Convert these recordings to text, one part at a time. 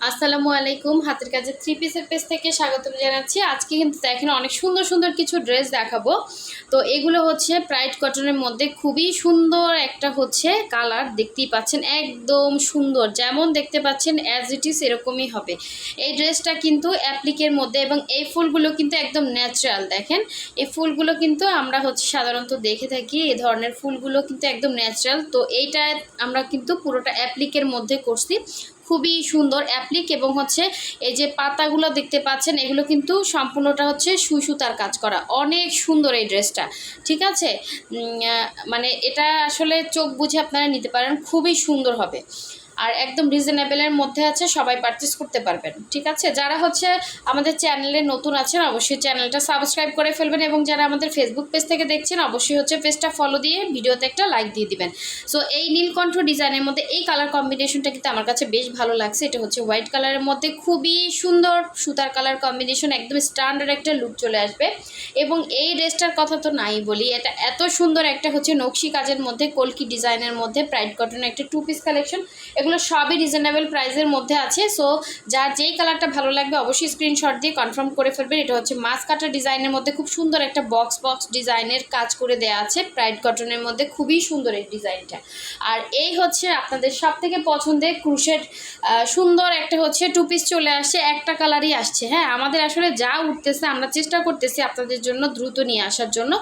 আসসালামু আলাইকুম। হাতের কাছে থ্রি পিসের পেজ থেকে স্বাগতম জানাচ্ছি। আজকে কিন্তু দেখেন অনেক সুন্দর সুন্দর কিছু ড্রেস দেখাবো। তো এগুলো হচ্ছে প্রাইড কটনের মধ্যে খুবই সুন্দর একটা হচ্ছে কালার দেখতেই পাচ্ছেন, একদম সুন্দর। যেমন দেখতে পাচ্ছেন অ্যাজ ইট ইজ এরকমই হবে। এই ড্রেসটা কিন্তু অ্যাপ্লিকের মধ্যে এবং এই ফুলগুলো কিন্তু একদম ন্যাচারাল দেখেন। এই ফুলগুলো কিন্তু আমরা হচ্ছে সাধারণত দেখে থাকি, এই ধরনের ফুলগুলো কিন্তু একদম ন্যাচারাল তো এইটা আমরা কিন্তু পুরোটা অ্যাপ্লিকের মধ্যে করছি। খুবই সুন্দর অ্যাপ্লিক এবং হচ্ছে এই যে পাতাগুলো দেখতে পাচ্ছেন, এগুলো কিন্তু সম্পূর্ণটা হচ্ছে সুই সুতার কাজ করা। অনেক সুন্দর এই ড্রেসটা, ঠিক আছে? মানে এটা আসলে চোখ বুঝে আপনারা নিতে পারেন, খুবই সুন্দর হবে। আর একদম রিজনেবলের মধ্যে আছে, সবাই পারচেস করতে পারবেন। ঠিক আছে? যারা হচ্ছে আমাদের চ্যানেলে নতুন আছেন, অবশ্যই চ্যানেলটা সাবস্ক্রাইব করে ফেলবেন এবং যারা আমাদের ফেসবুক পেজ থেকে দেখছেন, অবশ্যই হচ্ছে পেজটা ফলো দিয়ে ভিডিওতে একটা লাইক দিয়ে দিবেন। সো এই নীলকণ্ঠ ডিজাইনের মধ্যে এই কালার কম্বিনেশনটা কিন্তু আমার কাছে বেশ ভালো লাগছে। এটা হচ্ছে হোয়াইট কালারের মধ্যে খুবই সুন্দর সুতার কালার কম্বিনেশন একদম স্ট্যান্ডার্ড একটা লুক চলে আসবে। এবং এই ড্রেসটার কথা তো নাই বলি, এটা এত সুন্দর একটা হচ্ছে নকশি কাজের মধ্যে, কলকি ডিজাইনের মধ্যে প্রাইড কটনের একটা টু পিস কালেকশন এগুলো সবই রিজনেবল প্রাইসের মধ্যে আছে। সো যার যেই কালারটা ভালো লাগবে অবশ্যই স্ক্রিনশট দিয়ে কনফার্ম করে ফেলবেন। এটা হচ্ছে মাছ কাটা ডিজাইনের মধ্যে খুব সুন্দর একটা বক্স বক্স ডিজাইনের কাজ করে দেওয়া আছে। প্রাইড কটনের মধ্যে খুবই সুন্দর এই ডিজাইনটা আর এই হচ্ছে আপনাদের সব থেকে পছন্দের ক্রুশের সুন্দর একটা হচ্ছে টু পিস চলে আসছে একটা কালারই আসছে। হ্যাঁ আমাদের আসলে যা উঠতেছে, আমরা চেষ্টা করতেছি আপনাদের জন্য দ্রুত নিয়ে আসার জন্য।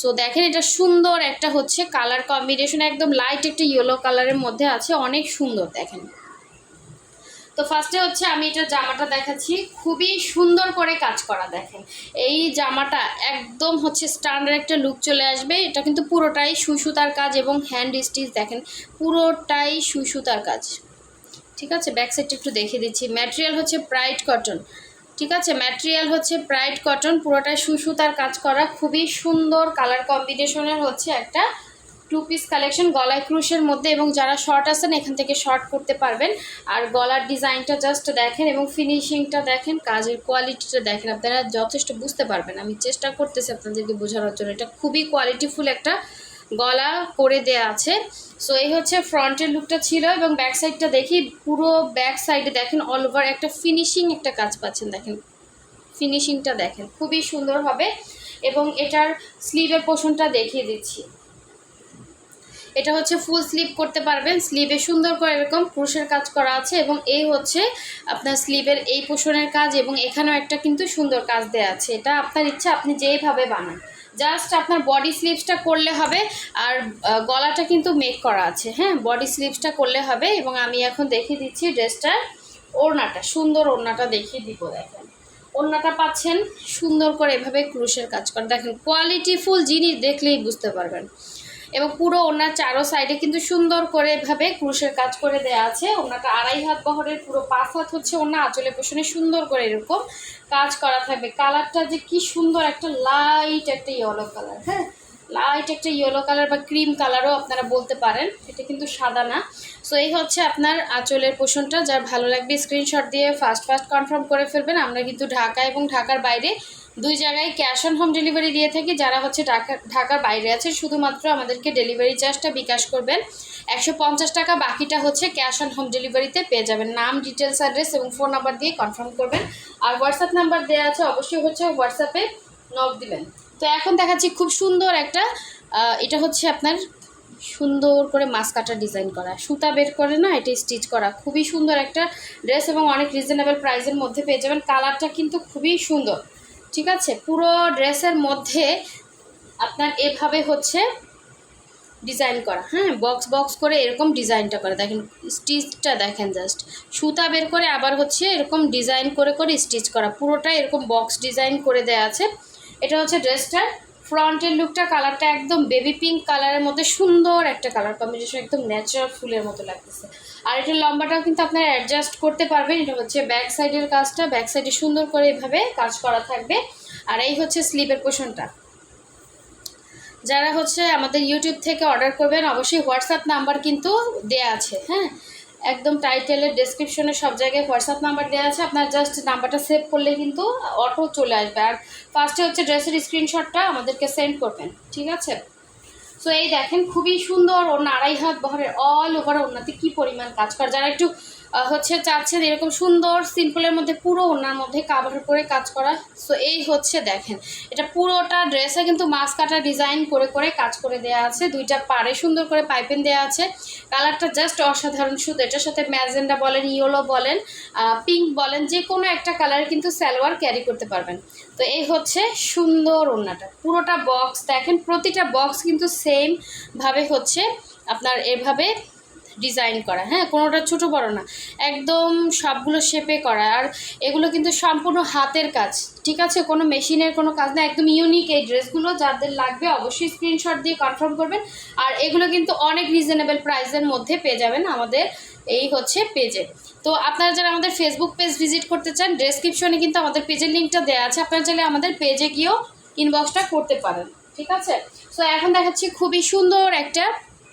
সো দেখেন, এটা সুন্দর একটা হচ্ছে কালার কম্বিনেশন একদম লাইট একটা ইয়েলো কালারের মধ্যে আছে, অনেক সুন্দর, দেখেন। তো ফার্স্টে হচ্ছে আমি এটা জামাটা দেখাচ্ছি, খুবই সুন্দর করে কাজ করা, দেখেন। এই জামাটা একদম হচ্ছে স্ট্যান্ডার্ড একটা লুক চলে আসবে, এটা কিন্তু পুরোটাই সুই সুতার কাজ এবং হ্যান্ড স্টিচ দেখেন, পুরোটাই সুই সুতার কাজ। ঠিক আছে? ব্যাক সাইডটা একটু দেখিয়ে দিচ্ছি। ম্যাটেরিয়াল হচ্ছে প্রাইড কটন ঠিক আছে ম্যাটেরিয়াল হচ্ছে প্রাইড কটন পুরোটাই সুই সুতার কাজ করা, খুবই সুন্দর কালার কম্বিনেশনের হচ্ছে একটা টু পিস কালেকশন গলায় ক্রুশের মধ্যে এবং যারা শর্ট আছেন, এখান থেকে শর্ট করতে পারবেন। আর গলার ডিজাইনটা জাস্ট দেখেন এবং ফিনিশিংটা দেখেন, কাজের কোয়ালিটিটা দেখেন। আপনারা যথেষ্ট বুঝতে পারবেন। আমি চেষ্টা করতেছি আপনাদেরকে বোঝানোর জন্য। এটা খুবই কোয়ালিটিফুল একটা গলা করে দেয়া আছে। সো এই হচ্ছে ফ্রন্টের লুকটা ছিল এবং ব্যাক সাইডটা দেখি, পুরো ব্যাক সাইডে দেখেন অল ওভার একটা ফিনিশিং একটা কাজ পাচ্ছেন, দেখেন। ফিনিশিংটা দেখেন, খুবই সুন্দর হবে এবং এটার স্লিভের পোষণটা দেখিয়ে দিচ্ছি। এটা হচ্ছে ফুল স্লিভ করতে পারবেন স্লিভে সুন্দর করে এরকম ক্রুশের কাজ করা আছে এবং এই হচ্ছে আপনার স্লিভের এই পোষণের কাজ এবং এখানেও একটা কিন্তু সুন্দর কাজ দেওয়া আছে, এটা আপনার ইচ্ছা, আপনি যেইভাবে বানান। জাস্ট আপনার বডি স্লিভসটা করলে হবে আর গলাটা কিন্তু মেক করা আছে হ্যাঁ? বডি স্লিভসটা করলে হবে এবং আমি এখন দেখিয়ে দিচ্ছি ড্রেসটার ওড়নাটা, সুন্দর ওড়নাটা দেখিয়ে দিব, দেখেন। ওড়নাটা পাচ্ছেন সুন্দর করে এভাবে ক্রুশের কাজ করে। দেখেন কোয়ালিটিফুল জিনিস দেখলেই বুঝতে পারবেন। এবং পুরো ওনার চারো সাইডে কিন্তু সুন্দর করে এভাবে ক্রুশের কাজ করে দেওয়া আছে। ওনাটা আড়াই হাত বহরের পুরো পাঁচ হাত হচ্ছে ওনা আঁচলে পোষণে সুন্দর করে এরকম কাজ করা থাকবে। কালারটা যে কি সুন্দর একটা লাইট একটা ইয়েলো কালার হ্যাঁ? লাইট একটা ইয়েলো কালার বা ক্রিম কালারও আপনারা বলতে পারেন। এটা কিন্তু সাদা না। সো এই হচ্ছে আপনার আঁচলের পোষণটা। যার ভালো লাগবে স্ক্রিনশট দিয়ে ফার্স্ট ফার্স্ট কনফার্ম করে ফেলবেন। আমরা কিন্তু ঢাকা এবং ঢাকার বাইরে দুই জায়গায় ক্যাশ অন হোম ডেলিভারি দিয়ে থাকি, যারা হচ্ছে ঢাকা, ঢাকার বাইরে আছে, শুধুমাত্র আমাদেরকে ডেলিভারি চার্জটা বিকাশ করবেন। একশো পঞ্চাশ টাকা বাকিটা হচ্ছে ক্যাশ অন হোম ডেলিভারিতে পেয়ে যাবেন। নাম, ডিটেলস, অ্যাড্রেস এবং ফোন নাম্বার দিয়ে কনফার্ম করবেন। আর হোয়াটসঅ্যাপ নাম্বার দেওয়া আছে, অবশ্যই হচ্ছে হোয়াটসঅ্যাপে নক দিবেন। তো এখন দেখাচ্ছি খুব সুন্দর একটা এটা হচ্ছে আপনার সুন্দর করে মাছ কাটা ডিজাইন করা। সুতা বের করে না, এটা স্টিচ করা। খুবই সুন্দর একটা ড্রেস এবং অনেক রিজনেবল প্রাইসের মধ্যে পেয়ে যাবেন। কালারটা কিন্তু খুবই সুন্দর। ঠিক আছে? পুরো ড্রেসের মধ্যে আপনার এভাবে হচ্ছে ডিজাইন করা। হ্যাঁ বক্স বক্স করে এরকম ডিজাইনটা করা। দেখেন, স্টিচটা দেখেন জাস্ট সুতা বের করে আবার হচ্ছে এরকম ডিজাইন করে করে স্টিচ করা। পুরোটা এরকম বক্স ডিজাইন করে দেয়া আছে। এটা হচ্ছে ড্রেসটার ফ্রন্টের লুকটা কালারটা একদম বেবি পিঙ্ক কালারের মধ্যে সুন্দর একটা কালার কম্বিনেশন একদম ন্যাচারাল ফুলের মতো লাগতেছে। আর এটার লম্বাটাও কিন্তু আপনারা অ্যাডজাস্ট করতে পারবেন। এটা হচ্ছে ব্যাক সাইডের কাজটা। ব্যাক সাইডে সুন্দর করে এভাবে কাজ করা থাকবে। আর এই হচ্ছে স্লিপের পোষণটা। যারা হচ্ছে আমাদের ইউটিউব থেকে অর্ডার করবেন, অবশ্যই হোয়াটসঅ্যাপ নাম্বার কিন্তু দেয়া আছে হ্যাঁ? একদম টাইটেলের ডেসক্রিপশনে সব জায়গায় হোয়াটসঅ্যাপ নাম্বার দেওয়া আছে। আপনার জাস্ট নাম্বারটা সেভ করলে কিন্তু অটো চলে আসবে। আর ফার্স্টে হচ্ছে ড্রেসের স্ক্রিনশটটা আমাদেরকে সেন্ড করবেন, ঠিক আছে? সো এই দেখেন, খুবই সুন্দর ওর আড়াই হাত বহরের অল ওভার ওনাতে কী পরিমাণ কাজ করে। যারা একটু হচ্ছে চাচ্ছেন এরকম সুন্দর সিম্পলের মধ্যে পুরো ওনার মধ্যে কাভার করে কাজ করা। সো এই হচ্ছে দেখেন, এটা পুরোটা ড্রেসে কিন্তু মাছ কাটা ডিজাইন করে করে কাজ করে দেওয়া আছে। দুইটা পাড়ে সুন্দর করে পাইপেন দেওয়া আছে। কালারটা জাস্ট অসাধারণ শুধু এটার সাথে ম্যাজেন্ডা বলেন, ইয়েলো বলেন পিঙ্ক বলেন যে কোনো একটা কালার কিন্তু সালোয়ার ক্যারি করতে পারবেন। তো এই হচ্ছে সুন্দর ওড়নাটা। পুরোটা বক্স দেখেন, প্রতিটা বক্স কিন্তু সেম ভাবে হচ্ছে, আপনার এভাবে ডিজাইন করা। হ্যাঁ কোনোটা ছোট বড় না। একদম সবগুলো শেপে করা। আর এগুলো কিন্তু সম্পূর্ণ হাতের কাজ। ঠিক আছে? কোনো মেশিনের কোনো কাজ না। একদম ইউনিক এই ড্রেসগুলো যাদের লাগবে অবশ্যই স্ক্রিনশট দিয়ে কনফার্ম করবেন। আর এগুলো কিন্তু অনেক রিজনেবল প্রাইসের মধ্যে পেয়ে যাবেন আমাদের এই হচ্ছে পেজে তো আপনারা যারা আমাদের ফেসবুক পেজ ভিজিট করতে চান ডেসক্রিপশনে কিন্তু আমাদের পেজের লিঙ্কটা দেওয়া আছে। আপনারা চাইলে আমাদের পেজে গিয়েও ইনবক্সটা করতে পারেন। ঠিক আছে? সো এখন দেখাচ্ছি খুবই সুন্দর একটা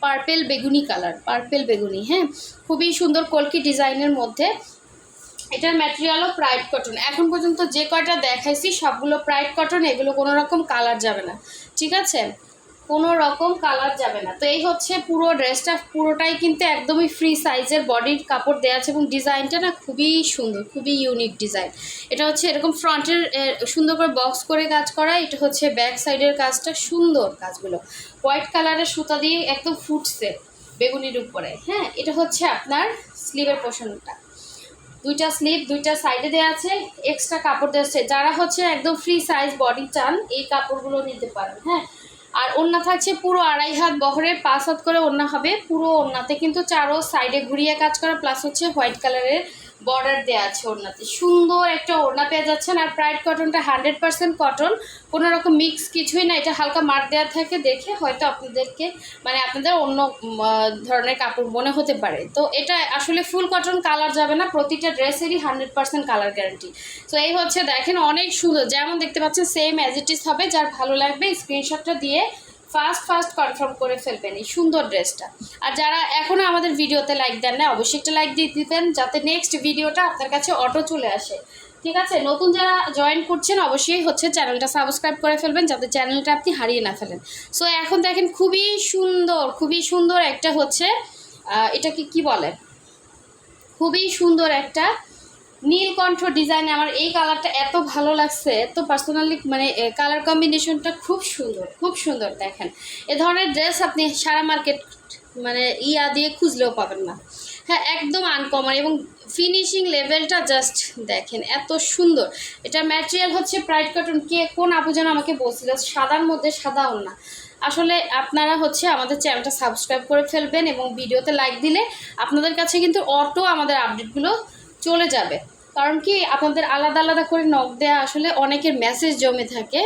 পার্পেল বেগুনি কালার, পার্পেল বেগুনি হ্যাঁ? খুবই সুন্দর কলকি ডিজাইনের মধ্যে। এটার ম্যাটেরিয়ালও প্রাইড কটন এখন পর্যন্ত যে কয়টা দেখাইছি, সবগুলো প্রাইড কটন এগুলো কোনো রকম কালার যাবে না। ঠিক আছে? কোনো রকম কালার যাবে না। তো এই হচ্ছে পুরো ড্রেসটা পুরোটাই কিন্তু একদমই ফ্রি সাইজের বডির কাপড় দেওয়া আছে এবং ডিজাইনটা না খুবই সুন্দর, খুবই ইউনিক ডিজাইন এটা হচ্ছে এরকম ফ্রন্টের সুন্দর করে বক্স করে কাজ করা, এটা হচ্ছে ব্যাক সাইডের কাজটা সুন্দর কাজগুলো। হোয়াইট কালারের সুতা দিয়ে একদম ফুটছে বেগুনির উপরে হ্যাঁ? এটা হচ্ছে আপনার স্লিভের পোর্শনটা দুইটা স্লিভ দুইটা সাইডে দেওয়া আছে এক্সট্রা কাপড় দেওয়া যারা হচ্ছে একদম ফ্রি সাইজ বডি চান, এই কাপড়গুলো নিতে পারেন হ্যাঁ? আর ওড়না থাকছে পুরো আড়াই হাত বহরের পাঁচ হাত করে ওড়না হবে। পুরো ওড়নাতে কিন্তু চারো সাইডে ঘুরিয়ে কাজ করা প্লাস হচ্ছে হোয়াইট কালারের বর্ডার দেওয়া আছে ওড়নাতে। সুন্দর একটা ওড়না পেয়ে যাচ্ছেন আর প্রাইড কটনটা হান্ড্রেড পার্সেন্ট কটন কোনো রকম মিক্স কিছুই না, এটা হালকা মার দেওয়া থাকে, দেখে হয়তো আপনাদেরকে মানে আপনাদের অন্য ধরনের কাপড় মনে হতে পারে। তো এটা আসলে ফুল কটন কালার যাবে না, প্রতিটা ড্রেসেরই হান্ড্রেড পার্সেন্ট কালার গ্যারান্টি তো এই হচ্ছে, দেখেন অনেক সুন্দর, যেমন দেখতে পাচ্ছেন সেম অ্যাজ ইট হবে, যার ভালো লাগবে স্ক্রিনশটটা দিয়ে ফার্স্ট ফার্স্ট কনফার্ম করে ফেলবেন এই সুন্দর ড্রেসটা আর যারা এখনও আমাদের ভিডিওতে লাইক দেন না অবশ্যই একটা লাইক দিয়ে দিতেন যাতে নেক্সট ভিডিওটা আপনার কাছে অটো চলে আসে। ঠিক আছে? নতুন যারা জয়েন করছেন, অবশ্যই হচ্ছে চ্যানেলটা সাবস্ক্রাইব করে ফেলবেন যাতে চ্যানেলটা আপনি হারিয়ে না ফেলেন। সো এখন দেখেন খুবই সুন্দর খুবই সুন্দর একটা হচ্ছে এটাকে কি বলে? খুবই সুন্দর একটা নীলকণ্ঠ ডিজাইন আমার এই কালারটা এত ভালো লাগছে। এত পার্সোনালি মানে কালার কম্বিনেশনটা খুব সুন্দর খুব সুন্দর দেখেন। এ ধরনের ড্রেস আপনি সারা মার্কেট মানে ইয়া দিয়ে খুঁজলেও পাবেন না। হ্যাঁ একদম আনকমন এবং ফিনিশিং লেভেলটা জাস্ট দেখেন, এত সুন্দর। এটা ম্যাটেরিয়াল হচ্ছে প্রাইড কটন কে কোন আপু যেন আমাকে বলছিল, সাদার মধ্যে সাদা না আসলে আপনারা হচ্ছে আমাদের চ্যানেলটা সাবস্ক্রাইব করে ফেলবেন এবং ভিডিওতে লাইক দিলে আপনাদের কাছে কিন্তু অটো আমাদের আপডেটগুলো চলে যাবে। কারণ কি আপনাদের আলাদা আলাদা করে নখ দেওয়া আসলে অনেকের মেসেজ জমে থাকে।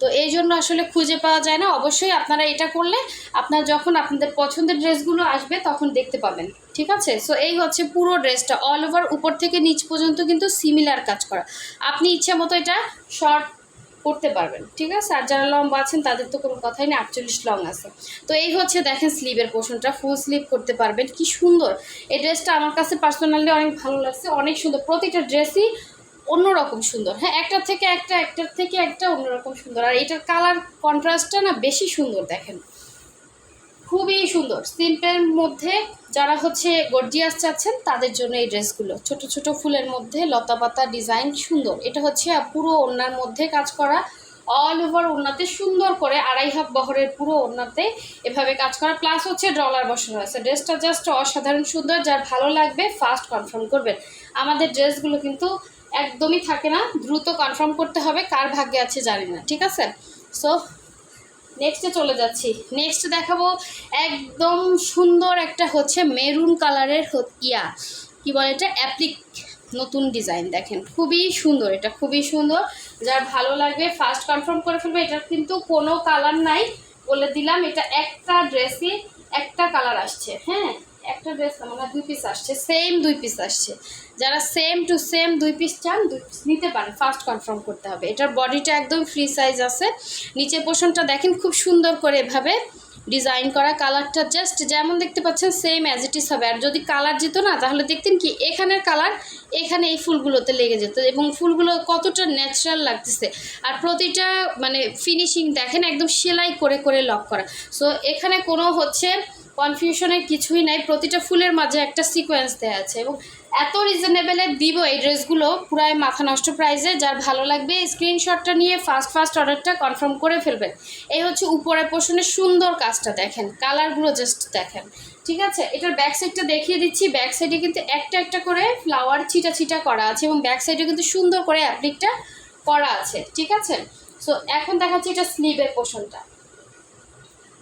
তো এই জন্য আসলে খুঁজে পাওয়া যায় না। অবশ্যই আপনারা এটা করলে আপনার যখন আপনাদের পছন্দের ড্রেসগুলো আসবে তখন দেখতে পাবেন। ঠিক আছে? সো এই হচ্ছে পুরো ড্রেসটা অল ওভার উপর থেকে নিচ পর্যন্ত কিন্তু সিমিলার কাজ করা। আপনি ইচ্ছা মতো এটা শর্ট করতে পারবেন। ঠিক আছে? আর যারা লম্বা আছেন, তাদের তো কোনো কথাই নেই, আটচল্লিশ লং আছে। তো এই হচ্ছে দেখেন স্লিভের পোর্শনটা ফুল স্লিভ করতে পারবেন। কি সুন্দর! এই ড্রেসটা আমার কাছে পার্সোনালি অনেক ভালো লাগছে, অনেক সুন্দর। প্রতিটা ড্রেসই অন্যরকম সুন্দর। হ্যাঁ একটার থেকে একটা, একটার থেকে একটা অন্যরকম সুন্দর। আর এটার কালার কন্ট্রাস্টটা না বেশি সুন্দর দেখেন। খুবই সুন্দর। সিম্পলের মধ্যে যারা হচ্ছে গর্জিয়াস চাচ্ছেন, তাদের জন্য এই ড্রেসগুলো। ছোট ছোট ফুলের মধ্যে লতা পাতা ডিজাইন সুন্দর। এটা হচ্ছে পুরো ওড়নার মধ্যে কাজ করা। অল ওভার ওড়নাতে সুন্দর করে আড়াই হাত বহরের পুরো ওড়নাতে এভাবে কাজ করা। প্লাস হচ্ছে ডলার বসানো আছে ড্রেসটা জাস্ট অসাধারণ সুন্দর। যার ভালো লাগবে ফার্স্ট কনফার্ম করবেন। আমাদের ড্রেসগুলো কিন্তু একদমই থাকে না। দ্রুত কনফার্ম করতে হবে। কার ভাগ্যে আছে জানি না। ঠিক আছে? সো নেক্সটে চলে যাচ্ছি। নেক্সট দেখাবো একদম সুন্দর একটা হচ্ছে মেরুন কালারের ইয়া। কি বলে এটা? অ্যাপ্লিক নতুন ডিজাইন দেখেন। খুবই সুন্দর, এটা খুবই সুন্দর। যার ভালো লাগবে ফার্স্ট কনফার্ম করে ফেলবে, এটার কিন্তু কোনো কালার নাই। বলে দিলাম, এটা একটা ড্রেসে একটা কালার আসছে হ্যাঁ? একটা ড্রেস মানে দুই পিস আসছে সেম দুই পিস আসছে। যারা সেম টু সেম দুই পিস চান, দুই পিস নিতে পারেন ফার্স্ট কনফার্ম করতে হবে। এটার বডিটা একদম ফ্রি সাইজ আছে। নিচে পোর্শনটা দেখেন, খুব সুন্দর করে এভাবে ডিজাইন করা কালারটা জাস্ট যেমন দেখতে পাচ্ছেন সেম অ্যাজ ইট ইস হবে। আর যদি কালার যেত না, তাহলে দেখতেন কি, এখানের কালার এখানে এই ফুলগুলোতে লেগে যেত। এবং ফুলগুলো কতটা ন্যাচারাল লাগতেছে। আর প্রতিটা মানে ফিনিশিং দেখেন, একদম সেলাই করে করে লক করা। সো এখানে কোনো হচ্ছে কনফিউশনের কিছুই নাই। প্রতিটা ফুলের মাঝে একটা সিকোয়েন্স দেওয়া আছে এবং এত রিজনেবলে দিব এই ড্রেসগুলো, পুরাই মাথা নষ্ট প্রাইসে যার ভালো লাগবে স্ক্রিনশটটা নিয়ে ফার্স্ট ফার্স্ট অর্ডারটা কনফার্ম করে ফেলবেন। এই হচ্ছে উপরের পোর্শনের সুন্দর কাজটা দেখেন কালারগুলো জাস্ট দেখেন। ঠিক আছে? এটার ব্যাক সাইডটা দেখিয়ে দিচ্ছি। ব্যাক সাইডে কিন্তু একটা একটা করে ফ্লাওয়ার ছিটা ছিটা করা আছে এবং ব্যাক সাইডে কিন্তু সুন্দর করে অ্যাপ্লিকটা করা আছে। ঠিক আছে? সো এখন দেখাচ্ছি এটা স্লিভের পোর্শনটা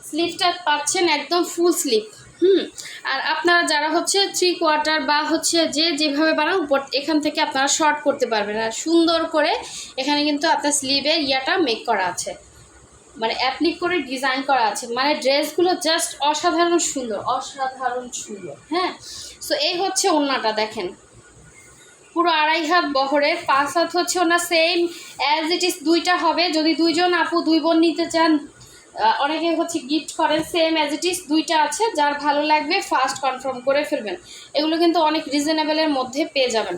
স্লিভটা পাচ্ছেন একদম ফুল স্লিভ হুম? আর আপনারা যারা হচ্ছে থ্রি কোয়ার্টার বা হচ্ছে যে যেভাবে বানান, উপর এখান থেকে আপনারা শর্ট করতে পারবেন। আর সুন্দর করে এখানে কিন্তু আপনার স্লিভের ইয়াটা মেক করা আছে। মানে অ্যাপ্লিক করে ডিজাইন করা আছে। মানে ড্রেসগুলো জাস্ট অসাধারণ সুন্দর অসাধারণ সুন্দর হ্যাঁ? সো এই হচ্ছে ওড়নাটা, দেখেন। পুরো আড়াই হাত বহরের পাঁচ হাত হচ্ছে ওনার সেম অ্যাজ ইট ইজ দুইটা হবে। যদি দুইজন আপু, দুই বোন নিতে চান অনেকে হচ্ছে গিফট করেন সেম অ্যাজ ইট ইজ দুইটা আছে, যার ভালো লাগবে ফার্স্ট কনফার্ম করে ফেলবেন। এগুলো কিন্তু অনেক রিজনেবলের মধ্যে পেয়ে যাবেন।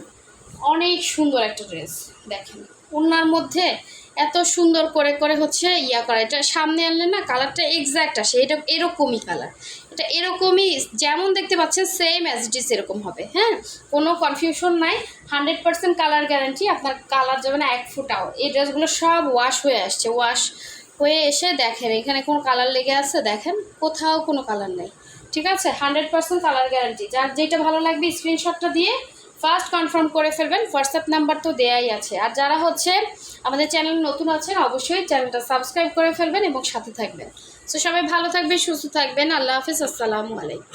অনেক সুন্দর একটা ড্রেস দেখেন। ওনার মধ্যে এত সুন্দর করে করে হচ্ছে ইয়া করা, এটা সামনে আনলে না কালারটা এক্স্যাক্ট আসে, এটা এরকমই কালার এটা এরকমই, যেমন দেখতে পাচ্ছেন সেম অ্যাজ ইট ইজ এরকম হবে হ্যাঁ? কোনো কনফিউশন নাই হান্ড্রেড পার্সেন্ট কালার গ্যারান্টি আপনার কালার যাবে না এক ফুটাও। এই ড্রেসগুলো সব ওয়াশ হয়ে আসছে ওয়াশ হয়ে এসে দেখেন, এখানে কোনো কালার লেগে আছে? দেখেন, কোথাও কোনো কালার নেই। ঠিক আছে? হান্ড্রেড পার্সেন্ট কালার গ্যারান্টি যার যেটা ভালো লাগবে স্ক্রিনশটটা দিয়ে ফার্স্ট কনফার্ম করে ফেলবেন। হোয়াটসঅ্যাপ নাম্বার তো দেয়াই আছে। আর যারা হচ্ছে আমাদের চ্যানেল নতুন আছেন, অবশ্যই চ্যানেলটা সাবস্ক্রাইব করে ফেলবেন এবং সাথে থাকবেন। তো সবাই ভালো থাকবেন, সুস্থ থাকবেন। আল্লাহ হাফিজ। আসসালামু আলাইকুম।